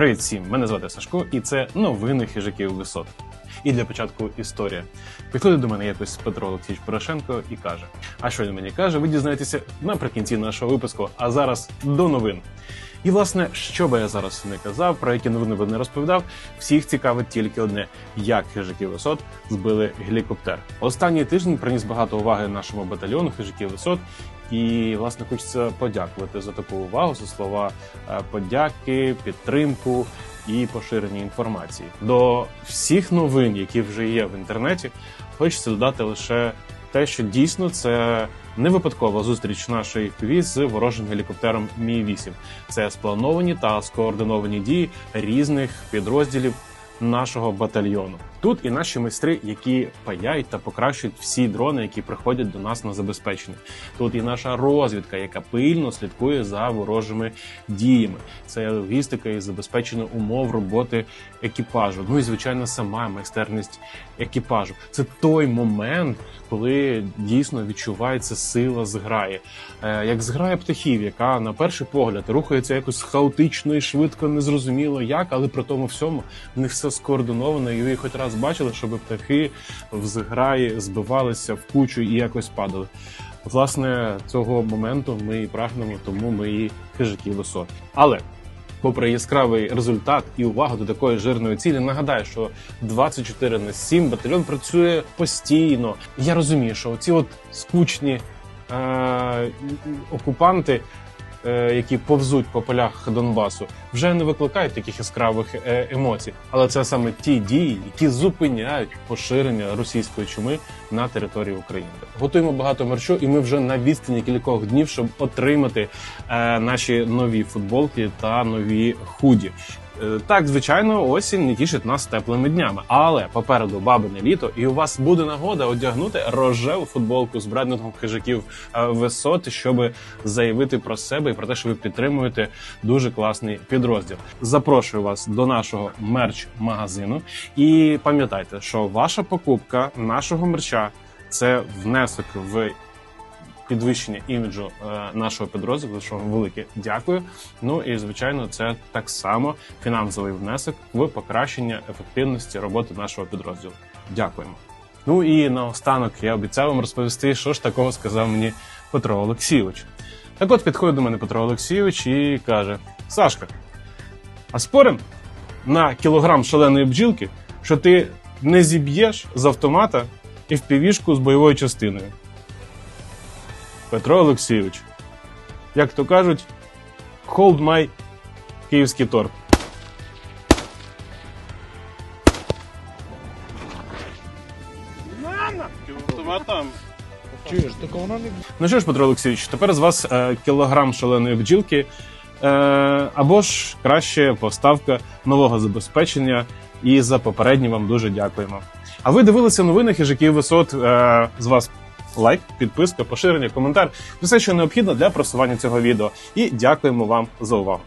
Привіт всім! Мене звати Сашко, і це новини хижаків висот. І для початку історія. Підходить до мене якось Петро Олексійович Порошенко і каже: А що він мені каже? Ви дізнаєтеся наприкінці нашого випуску. А зараз до новин. І власне, що би я зараз не казав, про які новини би не розповідав, всіх цікавить тільки одне: як хижаки висот збили гелікоптер. Останній тиждень приніс багато уваги нашому батальйону хижаків висот. І власне хочеться подякувати за таку увагу, за слова е, подяки, підтримку і поширення інформації. До всіх новин, які вже є в інтернеті, хочеться додати лише те, що дійсно це не випадкова зустріч нашої FPV з ворожим гелікоптером Мі 8 Це сплановані та скоординовані дії різних підрозділів нашого батальйону. Тут і наші майстри, які паяють та покращують всі дрони, які приходять до нас на забезпечення. Тут і наша розвідка, яка пильно слідкує за ворожими діями. Це логістика і забезпечення умов роботи екіпажу. Ну і звичайно, сама майстерність екіпажу. Це той момент, коли дійсно відчувається сила зграї, Е, як зграя птахів, яка на перший погляд рухається якось хаотично і швидко, незрозуміло як, але при тому всьому в них все скоординовано, і ви хоч раз бачили, щоб птахи в зграї збивалися в кучу і якось падали. Власне, цього моменту ми і прагнемо, тому ми і хижаки висот. Але попри яскравий результат і увагу до такої жирної цілі, нагадаю, що 24 на 7 батальйон працює постійно. Я розумію, що ці от скучні е- окупанти. Е, Які повзуть по полях Донбасу, вже не викликають таких яскравих е, емоцій, але це саме ті дії, які зупиняють поширення російської чуми на території України. Готуємо багато мерчу, і ми вже на відстані кількох днів, щоб отримати е, наші нові футболки та нові худі. Е, Так, звичайно, осінь не тішить нас теплими днями, але попереду бабине літо, і у вас буде нагода одягнути рожеву футболку з брендингом хижаків е, висот, щоб заявити про себе і про те, що ви підтримуєте дуже класний підрозділ. Запрошую вас до нашого мерч-магазину. І пам'ятайте, що ваша покупка нашого мерча це внесок в підвищення іміджу е, нашого підрозділу, що вам велике дякую. Ну і звичайно, це так само фінансовий внесок в покращення ефективності роботи нашого підрозділу. Дякуємо. Ну і наостанок я обіцяв вам розповісти, що ж такого сказав мені Петро Олексійович. Так от підходить до мене Петро Олексійович і каже: Сашка, а спорим на кілограм шаленої бджілки, що ти не зіб'єш з автомата і в півішку з бойовою частиною. Петро Олексійович, як то кажуть, hold my київський торт. Чуєш, так вона не Ну що ж, Петро Олексійович, тепер з вас е, кілограм шаленої бджілки, е, або ж краще поставка нового забезпечення. І за попередні вам дуже дякуємо. А ви дивилися новини хижаків висот. Е, з вас лайк, підписка, поширення, коментар. Все, що необхідно для просування цього відео. І дякуємо вам за увагу.